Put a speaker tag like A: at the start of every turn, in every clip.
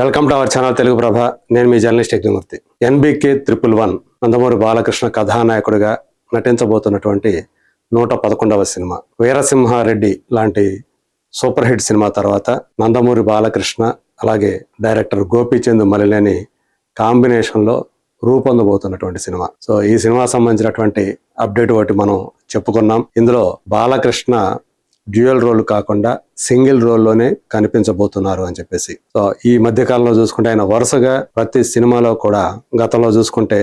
A: Welcome to our channel Telugu Prabha నేను మీ journalist Yagnamurthy. NBK triple one Nandamuri Balakrishna కథానాయకుడిగా నటించబోతున్నటువంటి నూట పదకొండవ సినిమా వీరసింహారెడ్డి లాంటి సూపర్ హిట్ సినిమా తర్వాత నందమూరి బాలకృష్ణ అలాగే డైరెక్టర్ గోపీచంద్ మలినేని కాంబినేషన్లో రూపొందబోతున్నటువంటి సినిమా. సో ఈ సినిమా సంబంధించినటువంటి అప్డేట్ ఒకటి మనం చెప్పుకున్నాం. ఇందులో బాలకృష్ణ డ్యూయల్ రోల్ కాకుండా సింగిల్ రోల్లోనే కనిపించబోతున్నారు అని చెప్పేసి. సో ఈ మధ్య కాలంలో చూసుకుంటే ఆయన వరుసగా ప్రతి సినిమాలో కూడా గతంలో చూసుకుంటే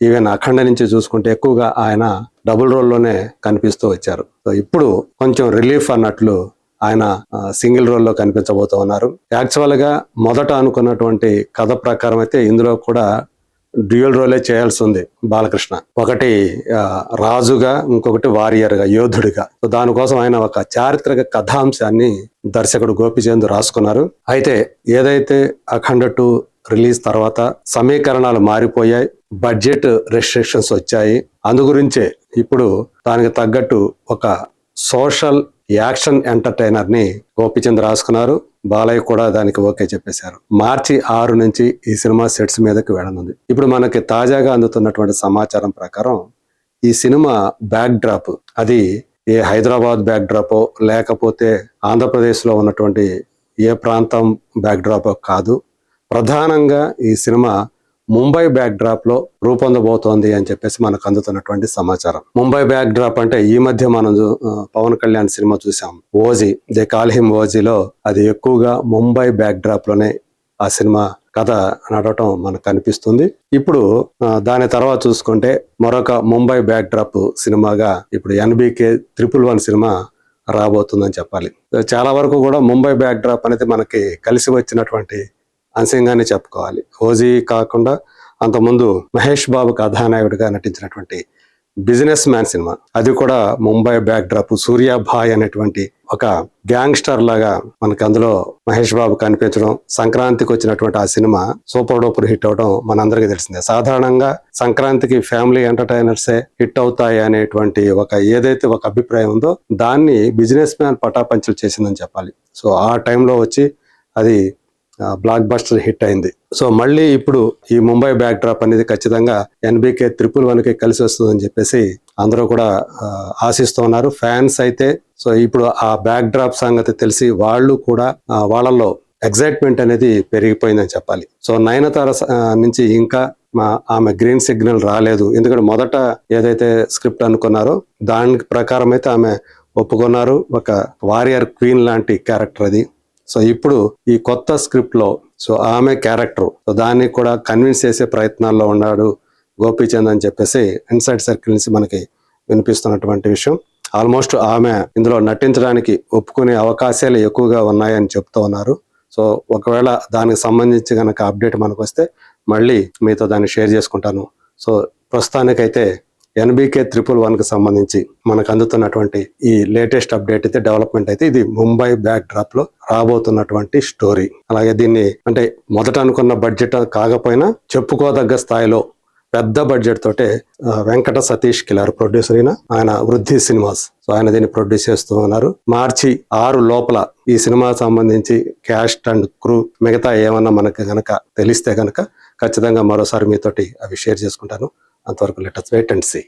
A: ఈవెన్ అఖండ నుంచి చూసుకుంటే ఎక్కువగా ఆయన డబుల్ రోల్లోనే కనిపిస్తూ వచ్చారు. సో ఇప్పుడు కొంచెం రిలీఫ్ అన్నట్లు ఆయన సింగిల్ రోల్లో కనిపించబోతూ ఉన్నారు. యాక్చువల్గా మొదట అనుకున్నటువంటి కథ ప్రకారం అయితే ఇందులో కూడా డ్యూయల్ రోలే చేయాల్సి ఉంది బాలకృష్ణ. ఒకటి రాజుగా ఇంకొకటి వారియర్గా యోధుడిగా. సో దానికోసం ఆయన ఒక చారిత్రక కథాంశాన్ని దర్శకుడు గోపిచంద్ రాసుకున్నారు. అయితే ఏదైతే అఖండ టూ రిలీజ్ తర్వాత సమీకరణాలు మారిపోయాయి బడ్జెట్ రెస్ట్రిక్షన్స్ వచ్చాయి అందు గురించే ఇప్పుడు దానికి తగ్గట్టు ఒక సోషల్ యాక్షన్ ఎంటర్టైనర్ని గోపిచంద్ రాసుకున్నారు. బాలయ్య కూడా దానికి ఓకే చెప్పేశారు. మార్చి ఆరు నుంచి ఈ సినిమా సెట్స్ మీదకి వెళ్ళనుంది. ఇప్పుడు మనకి తాజాగా అందుతున్నటువంటి సమాచారం ప్రకారం ఈ సినిమా బ్యాక్ డ్రాప్ అది ఏ హైదరాబాద్ బ్యాక్ డ్రాపో లేకపోతే ఆంధ్రప్రదేశ్లో ఉన్నటువంటి ఏ ప్రాంతం బ్యాక్ డ్రాపో కాదు. ప్రధానంగా ఈ సినిమా ముంబై బ్యాక్ డ్రాప్లో రూపొందబోతోంది అని చెప్పేసి మనకు అందుతున్నటువంటి సమాచారం. ముంబై బ్యాక్ డ్రాప్ అంటే ఈ మధ్య మనం పవన్ కళ్యాణ్ సినిమా చూసాం. ఓజీ దే కాల్హిమ్ ఓజీలో అది ఎక్కువగా ముంబై బ్యాక్ డ్రాప్లోనే ఆ సినిమా కథ నడవటం మనకు కనిపిస్తుంది. ఇప్పుడు దాని తర్వాత చూసుకుంటే మరొక ముంబై బ్యాక్ డ్రాప్ సినిమాగా ఇప్పుడు ఎన్బికే త్రిపుల్ వన్ సినిమా రాబోతుందని చెప్పాలి. చాలా వరకు కూడా ముంబై బ్యాక్ డ్రాప్ అనేది మనకి కలిసి వచ్చినటువంటి అంశంగానే చెప్పుకోవాలి. ఓజీ కాకుండా అంతకుముందు మహేష్ బాబు కథానాయకుడిగా నటించినటువంటి బిజినెస్ మ్యాన్ సినిమా. అది కూడా ముంబై బ్యాక్ డ్రాప్ సూర్యాభాయ్ అనేటువంటి ఒక గ్యాంగ్స్టర్ లాగా మనకి అందులో మహేష్ బాబు కనిపించడం సంక్రాంతికి వచ్చినటువంటి ఆ సినిమా సూపర్ డూపర్ హిట్ అవడం మనందరికీ తెలిసిందే. సాధారణంగా సంక్రాంతికి ఫ్యామిలీ ఎంటర్టైనర్సే హిట్ అవుతాయి అనేటువంటి ఒక ఏదైతే ఒక అభిప్రాయం ఉందో దాన్ని బిజినెస్ మ్యాన్ పటాపంచలు చేసిందని చెప్పాలి. సో ఆ టైంలో వచ్చి అది బ్లాక్ బస్టర్ హిట్ అయింది. సో మళ్ళీ ఇప్పుడు ఈ ముంబై బ్యాక్ డ్రాప్ అనేది ఖచ్చితంగా ఎన్బికే త్రిపుల్ వన్కి కలిసి వస్తుందని చెప్పేసి అందరూ కూడా ఆశిస్తూ ఉన్నారు. ఫ్యాన్స్ అయితే సో ఇప్పుడు ఆ బ్యాక్ డ్రాప్ సంగతి తెలిసి వాళ్ళు కూడా వాళ్ళల్లో ఎగ్జైట్మెంట్ అనేది పెరిగిపోయిందని చెప్పాలి. సో నయనతార నుంచి ఇంకా మా ఆమె గ్రీన్ సిగ్నల్ రాలేదు. ఎందుకంటే మొదట ఏదైతే స్క్రిప్ట్ అనుకున్నారో దాని ప్రకారం అయితే ఆమె ఒప్పుకున్నారు. ఒక వారియర్ క్వీన్ లాంటి క్యారెక్టర్ అది. సో ఇప్పుడు ఈ కొత్త స్క్రిప్ట్లో సో ఆమె క్యారెక్టర్ సో దాన్ని కూడా కన్విన్స్ చేసే ప్రయత్నాల్లో ఉన్నాడు గోపీచంద్ అని చెప్పేసి ఇన్సైడ్ సర్కిల్ నుంచి మనకి వినిపిస్తున్నటువంటి విషయం. ఆల్మోస్ట్ ఆమె ఇందులో నటించడానికి ఒప్పుకునే అవకాశాలు ఎక్కువగా ఉన్నాయని చెప్తూ ఉన్నారు. సో ఒకవేళ దానికి సంబంధించి కనుక అప్డేట్ మనకు వస్తే మళ్ళీ మీతో దాన్ని షేర్ చేసుకుంటాను. సో ప్రస్తుతానికైతే ఎన్బికే త్రిపుల్ వన్కి సంబంధించి మనకు అందుతున్నటువంటి ఈ లేటెస్ట్ అప్డేట్ అయితే డెవలప్మెంట్ అయితే ఇది ముంబై బ్యాక్ డ్రాప్లో రాబోతున్నటువంటి స్టోరీ. అలాగే దీన్ని అంటే మొదట అనుకున్న బడ్జెట్ కాకపోయినా చెప్పుకోదగ్గ స్థాయిలో పెద్ద బడ్జెట్ తోటే వెంకట సతీష్ కిలార్ ప్రొడ్యూసర్ అయిన ఆయన వృద్ధి సినిమాస్. సో ఆయన దీన్ని ప్రొడ్యూస్ చేస్తూ ఉన్నారు. మార్చి ఆరు లోపల ఈ సినిమా సంబంధించి క్యాస్ట్ అండ్ క్రూ మిగతా ఏమన్నా మనకు గనక తెలిస్తే గనక ఖచ్చితంగా మరోసారి మీతోటి అవి షేర్ చేసుకుంటాను. అంతవరకు లెటర్స్ వెయిట్ అండ్ సీ